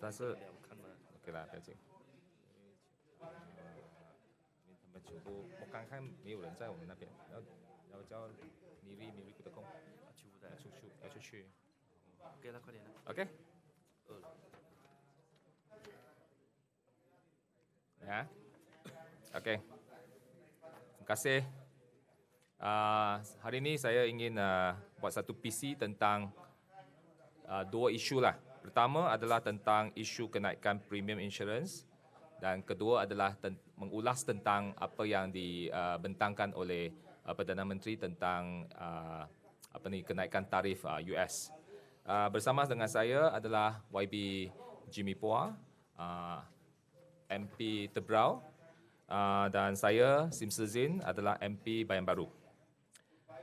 但是了看吗？ OK 啦，不要紧。因为他们全部，我刚看没有人在我们那边，然后然后叫米莉米莉的工啊，全部在要。出去要出去给他快点啊！ ，OK？饿了。 Ya. Okey. Terima kasih. Uh, hari ini saya ingin uh, buat satu PC tentang uh, dua isu lah. Pertama adalah tentang isu kenaikan premium insurance dan kedua adalah ten- mengulas tentang apa yang dibentangkan oleh uh, Perdana Menteri tentang uh, apa ni kenaikan tarif uh, US. Uh, bersama dengan saya adalah YB Jimmy Pua, uh, MP Tebrau uh, dan saya Sim Sezin adalah MP Bayan Baru.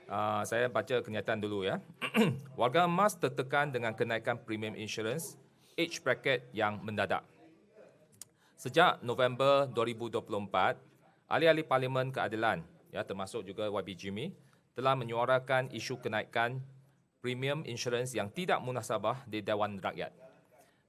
Uh, saya baca kenyataan dulu ya. Warga emas tertekan dengan kenaikan premium insurance age bracket yang mendadak. Sejak November 2024, ahli-ahli Parlimen Keadilan ya termasuk juga YB Jimmy telah menyuarakan isu kenaikan premium insurance yang tidak munasabah di Dewan Rakyat.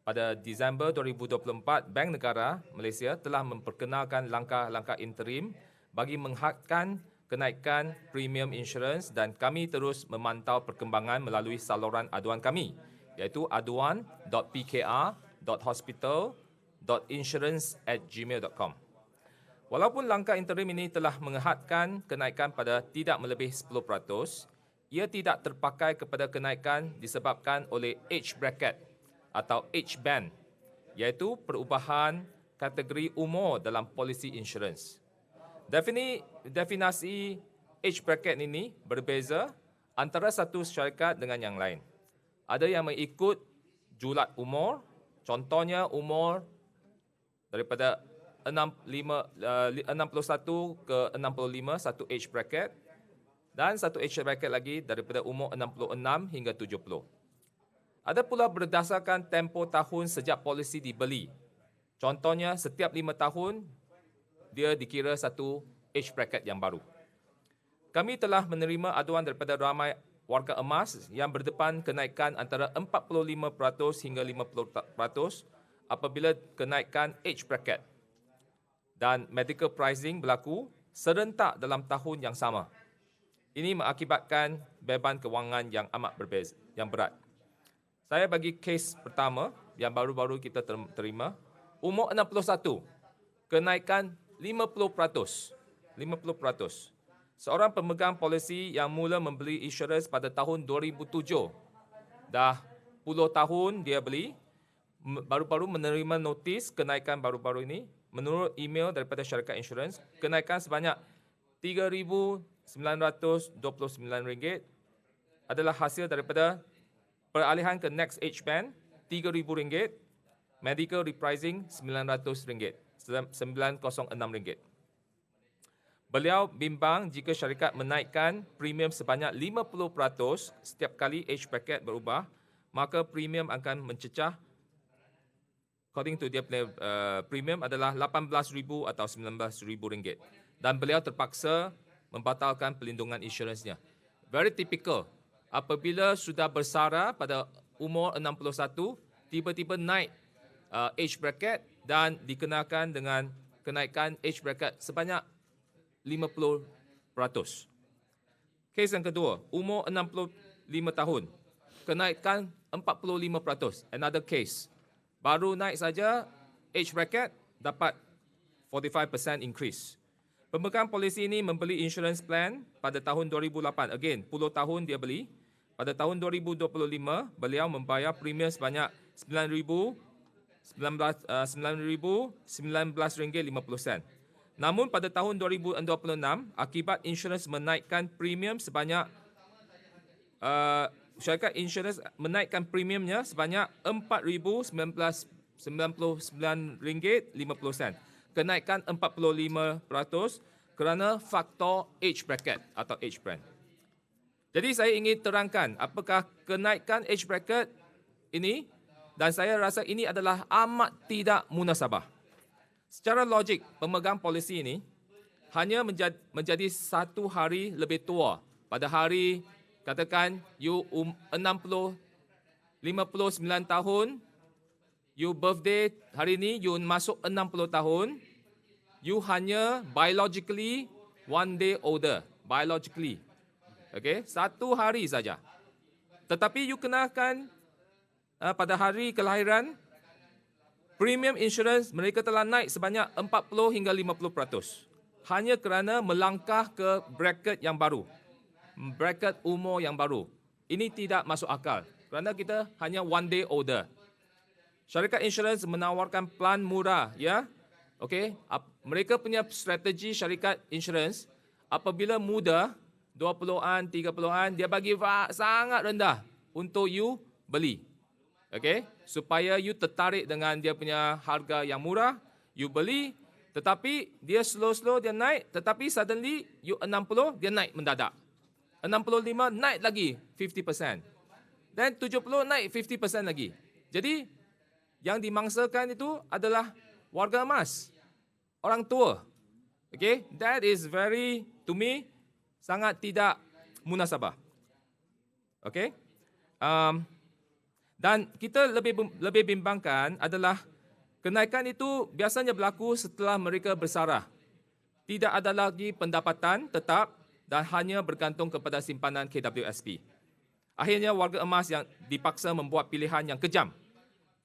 Pada Disember 2024, Bank Negara Malaysia telah memperkenalkan langkah-langkah interim bagi menghadkan kenaikan premium insurance dan kami terus memantau perkembangan melalui saluran aduan kami iaitu aduan.pkr.hospital.insurance@gmail.com. Walaupun langkah interim ini telah menghadkan kenaikan pada tidak melebihi 10%, ia tidak terpakai kepada kenaikan disebabkan oleh age bracket atau age band iaitu perubahan kategori umur dalam polisi insurans. Defini, definasi age bracket ini berbeza antara satu syarikat dengan yang lain. Ada yang mengikut julat umur, contohnya umur daripada 65, uh, 61 ke 65 satu age bracket dan satu age bracket lagi daripada umur 66 hingga 70. Ada pula berdasarkan tempoh tahun sejak polisi dibeli. Contohnya setiap lima tahun dia dikira satu age bracket yang baru. Kami telah menerima aduan daripada ramai warga emas yang berdepan kenaikan antara 45% hingga 50% apabila kenaikan age bracket dan medical pricing berlaku serentak dalam tahun yang sama. Ini mengakibatkan beban kewangan yang amat berbeza, yang berat. Saya bagi kes pertama yang baru-baru kita ter- terima, umur 61, kenaikan 50%. 50%. Seorang pemegang polisi yang mula membeli insurans pada tahun 2007, dah 10 tahun dia beli, baru-baru menerima notis kenaikan baru-baru ini, menurut email daripada syarikat insurans, kenaikan sebanyak RM3,929 adalah hasil daripada peralihan ke next age band RM3,000, medical repricing RM900, RM906. Beliau bimbang jika syarikat menaikkan premium sebanyak 50% setiap kali age bracket berubah, maka premium akan mencecah according to dia punya uh, premium adalah RM18,000 atau RM19,000 dan beliau terpaksa membatalkan pelindungan insurans-nya. Very typical. Apabila sudah bersara pada umur 61, tiba-tiba naik uh, age bracket dan dikenakan dengan kenaikan age bracket sebanyak 50%. Kes yang kedua, umur 65 tahun, kenaikan 45%. Another case. Baru naik saja age bracket dapat 45% increase. Pemegang polisi ini membeli insurance plan pada tahun 2008. Again, 10 tahun dia beli. Pada tahun 2025, beliau membayar premium sebanyak 9,000 19 uh, 9,019 ringgit 50 sen. Namun pada tahun 2026, akibat insurans menaikkan premium sebanyak uh, syarikat insurans menaikkan premiumnya sebanyak RM4,099.50. Kenaikan 45% kerana faktor age bracket atau age brand. Jadi saya ingin terangkan apakah kenaikan age bracket ini dan saya rasa ini adalah amat tidak munasabah. Secara logik, pemegang polisi ini hanya menjadi, menjadi satu hari lebih tua pada hari katakan you um, 60 59 tahun you birthday hari ni, you masuk 60 tahun, you hanya biologically one day older. Biologically. Okay, satu hari saja. Tetapi you kenakan uh, pada hari kelahiran, premium insurance mereka telah naik sebanyak 40 hingga 50%. Hanya kerana melangkah ke bracket yang baru. Bracket umur yang baru. Ini tidak masuk akal. Kerana kita hanya one day older. Syarikat insurans menawarkan plan murah, ya. Okey, mereka punya strategi syarikat insurans apabila muda 20-an, 30-an dia bagi sangat rendah untuk you beli. Okey, supaya you tertarik dengan dia punya harga yang murah, you beli tetapi dia slow-slow dia naik tetapi suddenly you 60 dia naik mendadak. 65 naik lagi 50%. Dan 70 naik 50% lagi. Jadi yang dimangsakan itu adalah warga emas. Orang tua. Okay, that is very to me sangat tidak munasabah. Okay, um, dan kita lebih lebih bimbangkan adalah kenaikan itu biasanya berlaku setelah mereka bersarah. Tidak ada lagi pendapatan tetap dan hanya bergantung kepada simpanan KWSP. Akhirnya warga emas yang dipaksa membuat pilihan yang kejam.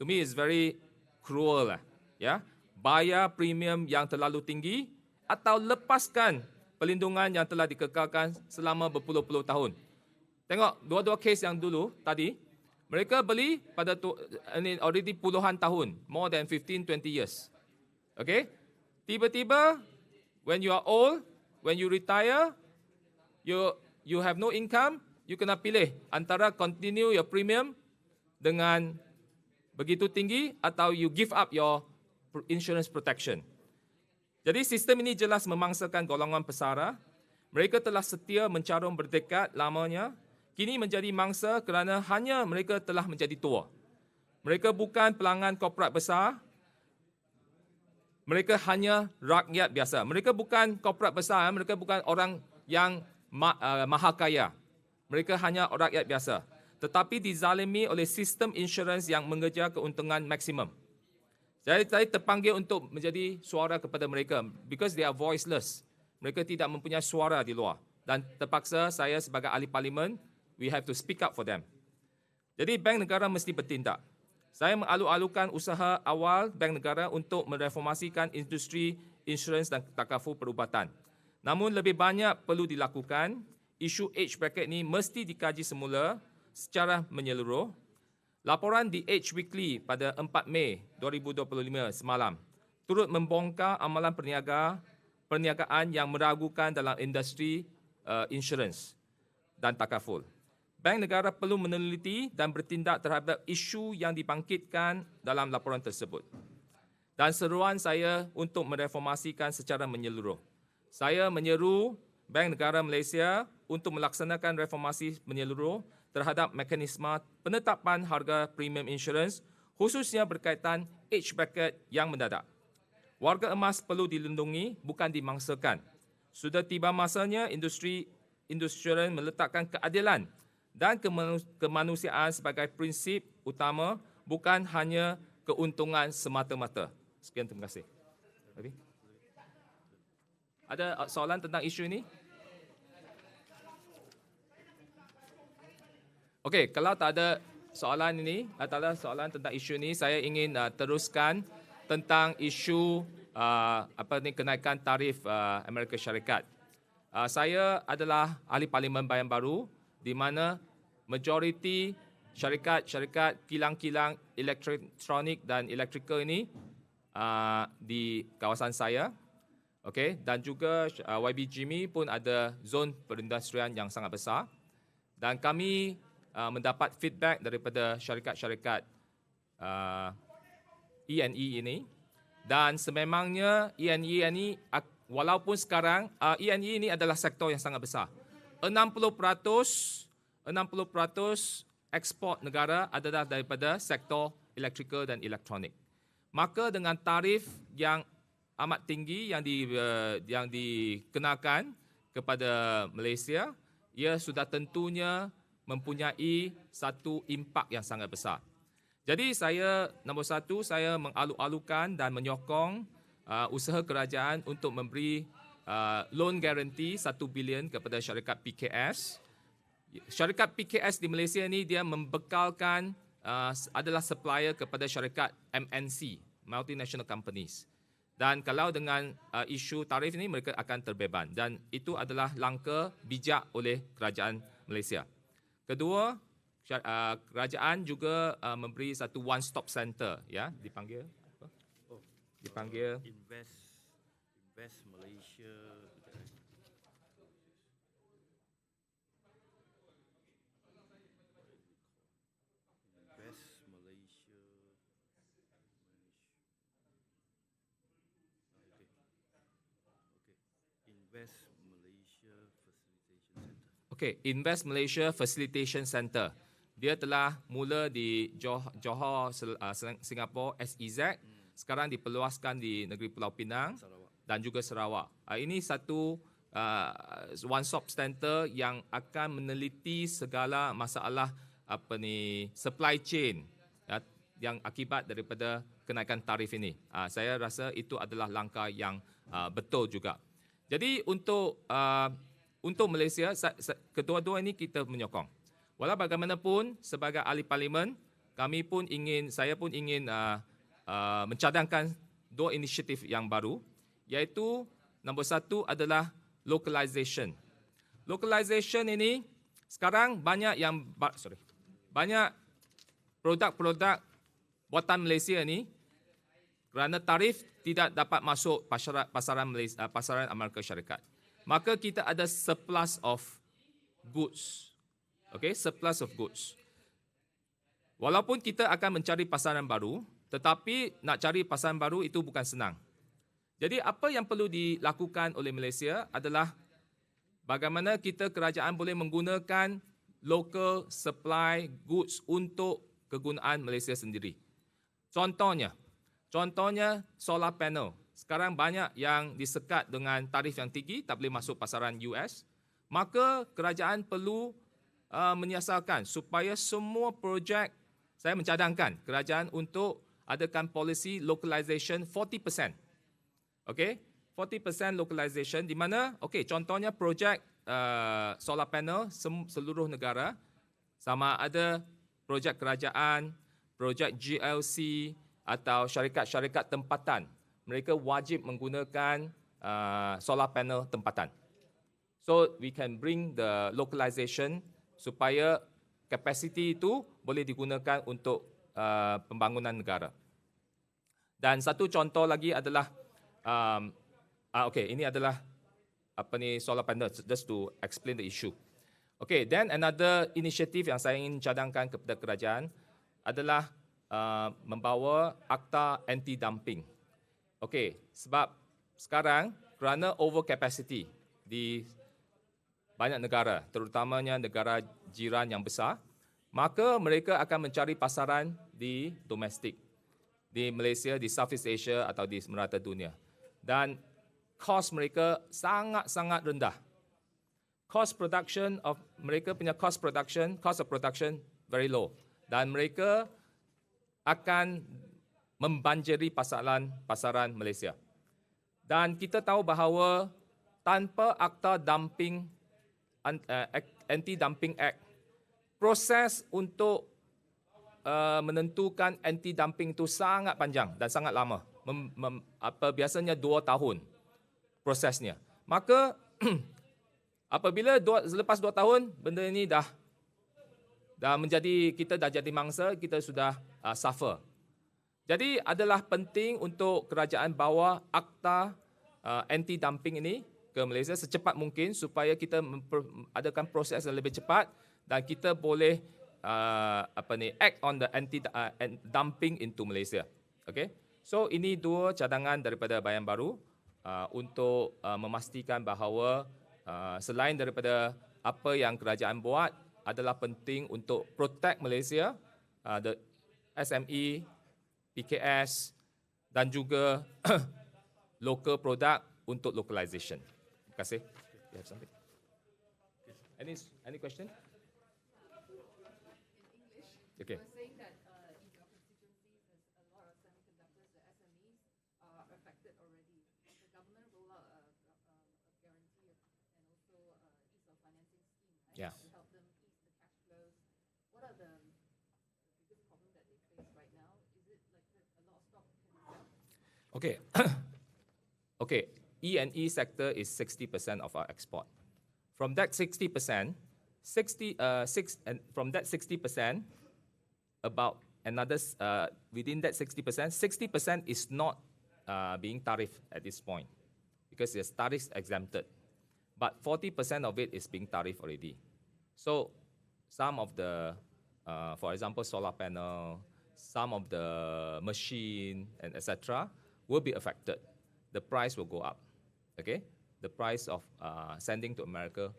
To me is very cruel lah. Ya, bayar premium yang terlalu tinggi atau lepaskan pelindungan yang telah dikekalkan selama berpuluh-puluh tahun. Tengok dua-dua kes yang dulu tadi, mereka beli pada tu, ini already puluhan tahun, more than 15 20 years. Okay? Tiba-tiba when you are old, when you retire, you you have no income, you kena pilih antara continue your premium dengan begitu tinggi atau you give up your insurance protection. Jadi sistem ini jelas memangsakan golongan pesara. Mereka telah setia mencarum berdekat lamanya kini menjadi mangsa kerana hanya mereka telah menjadi tua. Mereka bukan pelanggan korporat besar. Mereka hanya rakyat biasa. Mereka bukan korporat besar, mereka bukan orang yang ma- uh, maha kaya. Mereka hanya rakyat biasa. Tetapi dizalimi oleh sistem insurans yang mengejar keuntungan maksimum. Jadi saya terpanggil untuk menjadi suara kepada mereka because they are voiceless. Mereka tidak mempunyai suara di luar. Dan terpaksa saya sebagai ahli parlimen we have to speak up for them. Jadi bank negara mesti bertindak. Saya mengalu-alukan usaha awal bank negara untuk mereformasikan industri insurans dan takaful perubatan. Namun lebih banyak perlu dilakukan. Isu age bracket ini mesti dikaji semula secara menyeluruh. Laporan di Age Weekly pada 4 Mei 2025 semalam turut membongkar amalan perniaga perniagaan yang meragukan dalam industri uh, insurans dan takaful. Bank negara perlu meneliti dan bertindak terhadap isu yang dibangkitkan dalam laporan tersebut. Dan seruan saya untuk mereformasikan secara menyeluruh. Saya menyeru Bank Negara Malaysia untuk melaksanakan reformasi menyeluruh terhadap mekanisme penetapan harga premium insurance khususnya berkaitan age bracket yang mendadak. Warga emas perlu dilindungi bukan dimangsakan. Sudah tiba masanya industri industri meletakkan keadilan dan kemanusiaan sebagai prinsip utama bukan hanya keuntungan semata-mata. Sekian terima kasih. Okay. Ada uh, soalan tentang isu ini? Okey, kalau tak ada soalan ini, atau ada soalan tentang isu ini, saya ingin uh, teruskan tentang isu uh, apa ni kenaikan tarif uh, Amerika Syarikat. Uh, saya adalah ahli parlimen Bayan Baru di mana majoriti syarikat-syarikat kilang-kilang elektronik dan elektrikal ini uh, di kawasan saya. Okay, dan juga uh, YB Jimmy pun ada zon perindustrian yang sangat besar. Dan kami uh, mendapat feedback daripada syarikat-syarikat uh, ENE ini. Dan sememangnya ENE ini, walaupun sekarang uh, ENE ini adalah sektor yang sangat besar. 60% 60% ekspor negara adalah daripada sektor elektrikal dan elektronik. Maka dengan tarif yang amat tinggi yang di uh, yang dikenakan kepada Malaysia, ia sudah tentunya mempunyai satu impak yang sangat besar. Jadi saya nombor satu saya mengalu-alukan dan menyokong uh, usaha kerajaan untuk memberi uh, loan guarantee 1 bilion kepada syarikat PKS. Syarikat PKS di Malaysia ni dia membekalkan uh, adalah supplier kepada syarikat MNC, multinational companies. Dan kalau dengan uh, isu tarif ini mereka akan terbeban dan itu adalah langkah bijak oleh kerajaan Malaysia. Kedua, uh, kerajaan juga uh, memberi satu one stop center ya dipanggil apa? Oh, Dipanggil invest invest Malaysia. kejap eh. Invest Malaysia. Okay. Invest Malaysia Facilitation Center. Invest Malaysia Facilitation Center. Dia telah mula di Johor, uh, Sing- Singapura SEZ, sekarang diperluaskan di negeri Pulau Pinang Sarawak. Dan juga Sarawak. Uh, ini satu uh, one stop center yang akan meneliti segala masalah apa ni supply chain ya, yang akibat daripada kenaikan tarif ini. Uh, saya rasa itu adalah langkah yang uh, betul juga. Jadi untuk uh, untuk Malaysia kedua-dua ini kita menyokong. Walau bagaimanapun sebagai ahli parlimen kami pun ingin saya pun ingin uh, uh, mencadangkan dua inisiatif yang baru iaitu nombor satu adalah localization. Localization ini sekarang banyak yang sorry banyak produk-produk buatan Malaysia ni kerana tarif tidak dapat masuk pasaran pasaran Malaysia, pasaran Amerika Syarikat. Maka kita ada surplus of goods. Okay, surplus of goods. Walaupun kita akan mencari pasaran baru, tetapi nak cari pasaran baru itu bukan senang. Jadi apa yang perlu dilakukan oleh Malaysia adalah bagaimana kita kerajaan boleh menggunakan local supply goods untuk kegunaan Malaysia sendiri. Contohnya, contohnya solar panel. Sekarang banyak yang disekat dengan tarif yang tinggi, tak boleh masuk pasaran US. Maka kerajaan perlu uh, menyiasatkan supaya semua projek, saya mencadangkan kerajaan untuk adakan polisi localization 40%. Okay, 40% localization di mana, okay, contohnya projek uh, solar panel seluruh negara sama ada projek kerajaan, projek GLC atau syarikat-syarikat tempatan. Mereka wajib menggunakan uh, solar panel tempatan. So we can bring the localization supaya capacity itu boleh digunakan untuk uh, pembangunan negara. Dan satu contoh lagi adalah um, ah, okay, ini adalah apa ni solar panel just to explain the issue. Okay, then another initiative yang saya ingin cadangkan kepada kerajaan adalah uh, membawa akta anti dumping. Okay, sebab sekarang kerana over capacity di banyak negara, terutamanya negara jiran yang besar, maka mereka akan mencari pasaran di domestik, di Malaysia, di Southeast Asia atau di merata dunia. Dan kos mereka sangat-sangat rendah. Cost production of mereka punya cost production, cost of production very low. Dan mereka akan membanjiri pasaran pasaran Malaysia. Dan kita tahu bahawa tanpa akta dumping anti dumping act proses untuk uh, menentukan anti dumping itu sangat panjang dan sangat lama. Mem, mem, apa biasanya dua tahun prosesnya. Maka apabila dua, selepas dua tahun benda ini dah dah menjadi kita dah jadi mangsa kita sudah uh, suffer. Jadi adalah penting untuk kerajaan bawa akta uh, anti dumping ini ke Malaysia secepat mungkin supaya kita memper, adakan proses yang lebih cepat dan kita boleh uh, apa ni act on the anti uh, dumping into Malaysia. Okay? So ini dua cadangan daripada Bayan Baru uh, untuk uh, memastikan bahawa uh, selain daripada apa yang kerajaan buat adalah penting untuk protect Malaysia, uh, the SME, PKS dan juga local product untuk localization. Terima kasih. You have something? Any any question? Okay. Already. The government roll out a, um, a guarantee and also uh, ease of financing scheme right, Yeah. to help them ease the cash flows. What are the, the biggest problem that they face right now? Is it like a lot of stock can be sell? Okay. okay. E and E sector is 60% of our export. From that 60%, 60, uh, six, and from that 60%, about another, uh, within that 60%, 60% is not uh, being tariff at this point because it's tariff exempted. But 40% of it is being tariff already. So some of the, uh, for example, solar panel, some of the machine and etc. will be affected. The price will go up. Okay, the price of uh, sending to America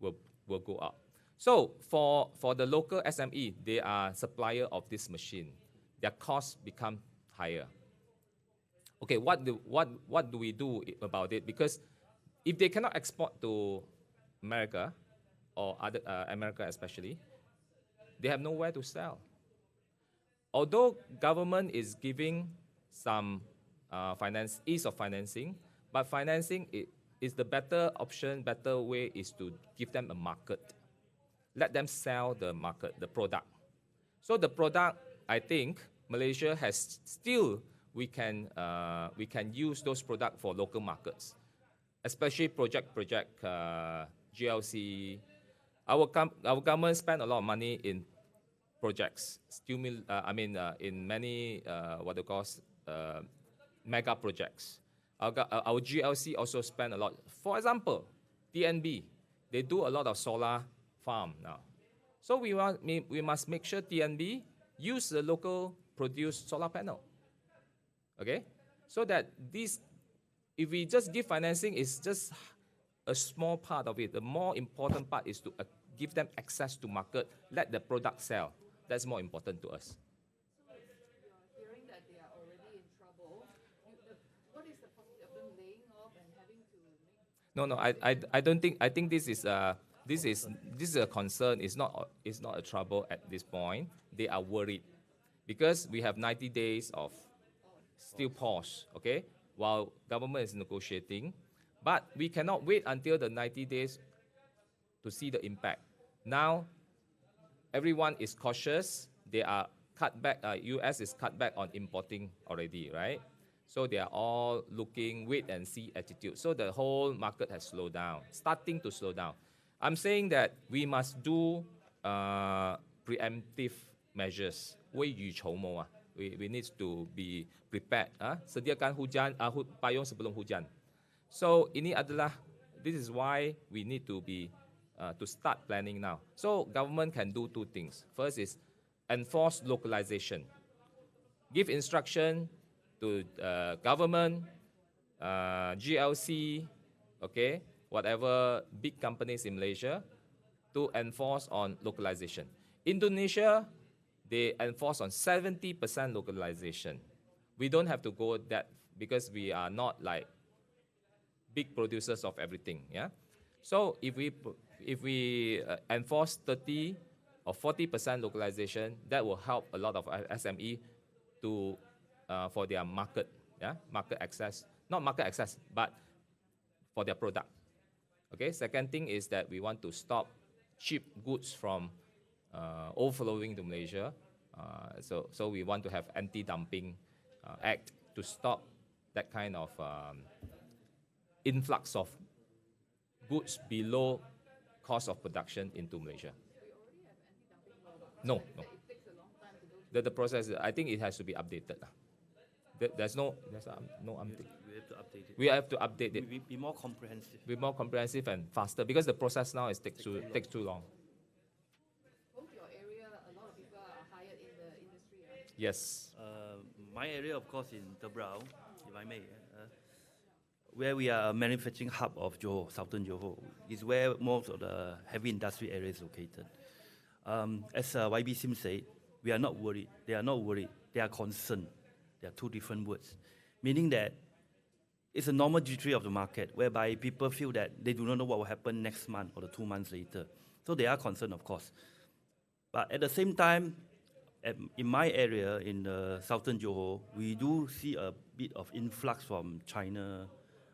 will will go up. So for for the local SME, they are supplier of this machine. Their costs become higher. Okay, what do what what do we do about it? Because if they cannot export to America or other uh, America especially, they have nowhere to sell. Although government is giving some uh, finance ease of financing, but financing is the better option. Better way is to give them a market, let them sell the market, the product. So the product, I think Malaysia has still we can uh, we can use those products for local markets, especially project project uh, GLC. Our com- our government spend a lot of money in projects, stimul- uh, I mean, uh, in many uh, what they call uh, mega projects. Our, our GLC also spend a lot. For example, TNB, they do a lot of solar farm now. So we, want, we we must make sure TNB use the local produced solar panel. Okay, so that this, if we just give financing, is just a small part of it. The more important part is to uh, give them access to market, let the product sell. That's more important to us. You're hearing that they are already in trouble. You, the, what is the possibility of them laying off and having to make No, no, I, I, I don't think. I think this is a this is this is a concern. It's not it's not a trouble at this point. They are worried because we have 90 days of still pause. Okay, while government is negotiating, but we cannot wait until the 90 days to see the impact. Now, everyone is cautious. They are cut back. Uh, U.S. is cut back on importing already, right? So they are all looking wait and see attitude. So the whole market has slowed down, starting to slow down. I'm saying that we must do uh, preemptive measures. 未雨绸缪啊. We, we need to be prepared. Ah, Sediakan hujan, hu, payung sebelum hujan. So ini adalah this is why we need to be uh, to start planning now. So government can do two things. First is enforce localization. Give instruction to uh, government, uh, GLC, okay, whatever big companies in Malaysia, to enforce on localization. Indonesia, they enforce on 70% localization. We don't have to go that because we are not like big producers of everything. Yeah. So if we if we uh, enforce 30 or 40 percent localization, that will help a lot of SME to uh, for their market. Yeah, market access, not market access, but for their product. Okay. Second thing is that we want to stop cheap goods from overflowing to Malaysia. Uh, so so we want to have anti-dumping uh, act to stop that kind of um, influx of goods below cost of production into Malaysia. No, no. The, the process, I think it has to be updated. There's no, there's um, no update. We have to update it. We have to update it, be, be more comprehensive. be more comprehensive and faster because the process now is take too, takes too long. both your area, a lot of people are hired in the industry, right? Yes. Uh, my area, of course, in Tebrau, if I may, uh, where we are a manufacturing hub of Johor, southern Johor, is where most of the heavy industry area is located. Um, as uh, YB Sim said, we are not worried. They are not worried. They are concerned. They are two different words, meaning that it's a normal jittery of the market whereby people feel that they do not know what will happen next month or the two months later. So they are concerned, of course. But at the same time, at, in my area in the southern Johor, we do see a bit of influx from China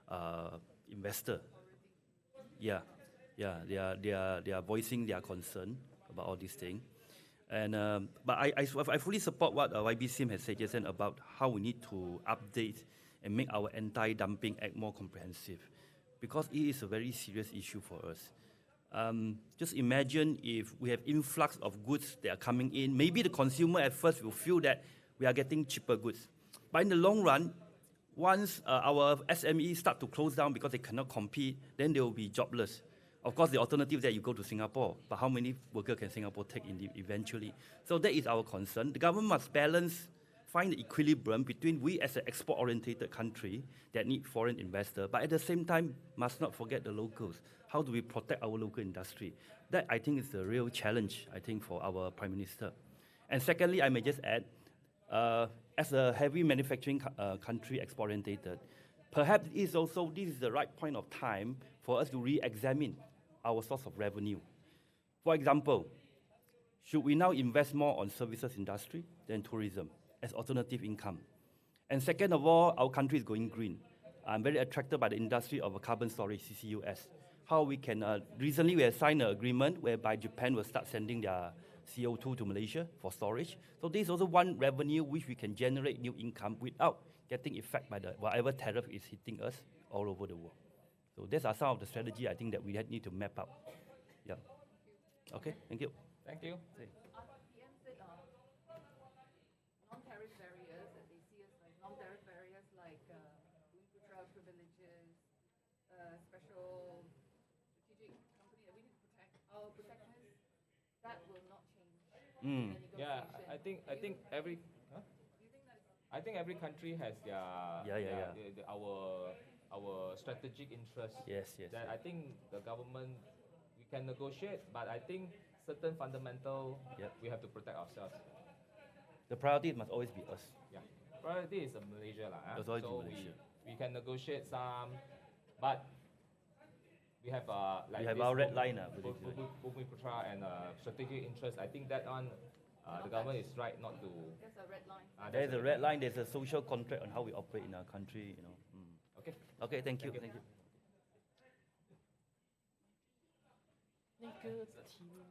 uh, investor. Yeah, yeah, they are, they are, they are voicing their concern about all these things. And, um, but I, I, I fully support what uh, YBCM has suggested about how we need to update and make our anti-dumping act more comprehensive because it is a very serious issue for us. Um, just imagine if we have influx of goods that are coming in. Maybe the consumer at first will feel that we are getting cheaper goods. But in the long run, once uh, our SMEs start to close down because they cannot compete, then they will be jobless. Of course, the alternative that you go to Singapore, but how many workers can Singapore take in the, eventually? So that is our concern. The government must balance, find the equilibrium between we as an export-oriented country that need foreign investor, but at the same time must not forget the locals. How do we protect our local industry? That I think is the real challenge. I think for our prime minister. And secondly, I may just add, uh, as a heavy manufacturing uh, country export-oriented, perhaps it is also this is the right point of time for us to re-examine our source of revenue. For example, should we now invest more on services industry than tourism as alternative income? And second of all, our country is going green. I'm very attracted by the industry of carbon storage, CCUS. How we can, uh, recently we have signed an agreement whereby Japan will start sending their CO2 to Malaysia for storage. So this is also one revenue which we can generate new income without getting affected by the whatever tariff is hitting us all over the world. So these are some of the strategy I think that we need to map out. Yeah. Okay, thank you. Thank you. RTM said uh, non-tariff barriers that they see as like non-tariff barriers like uh, Bumiputera privileges, uh, special strategic company that we need to protect, our protectionists, that will not change Mm. in the Yeah. I think I think every. Huh? Do you think that is I think every country has their Yeah, yeah, their- yeah. the- the- our our strategic interest. Yes, yes. That I think the government we can negotiate, but I think certain fundamental Yep. we have to protect ourselves. The priority must always be us. Yeah, priority is Malaysia lah. ah. That's always so Malaysia. We, we can negotiate some, but we have uh like We have this our red Bumi- line, ah, Bu- basically. Bu- Bu- Bumiputra and uh, strategic interest. I think that one, uh, the government is right not to. there's a red line. Uh, There's that's a red line, there's a social contract on how we operate in our country, you know. Mm. Okay. Okay, thank you, Thank you. thank you. 那个题目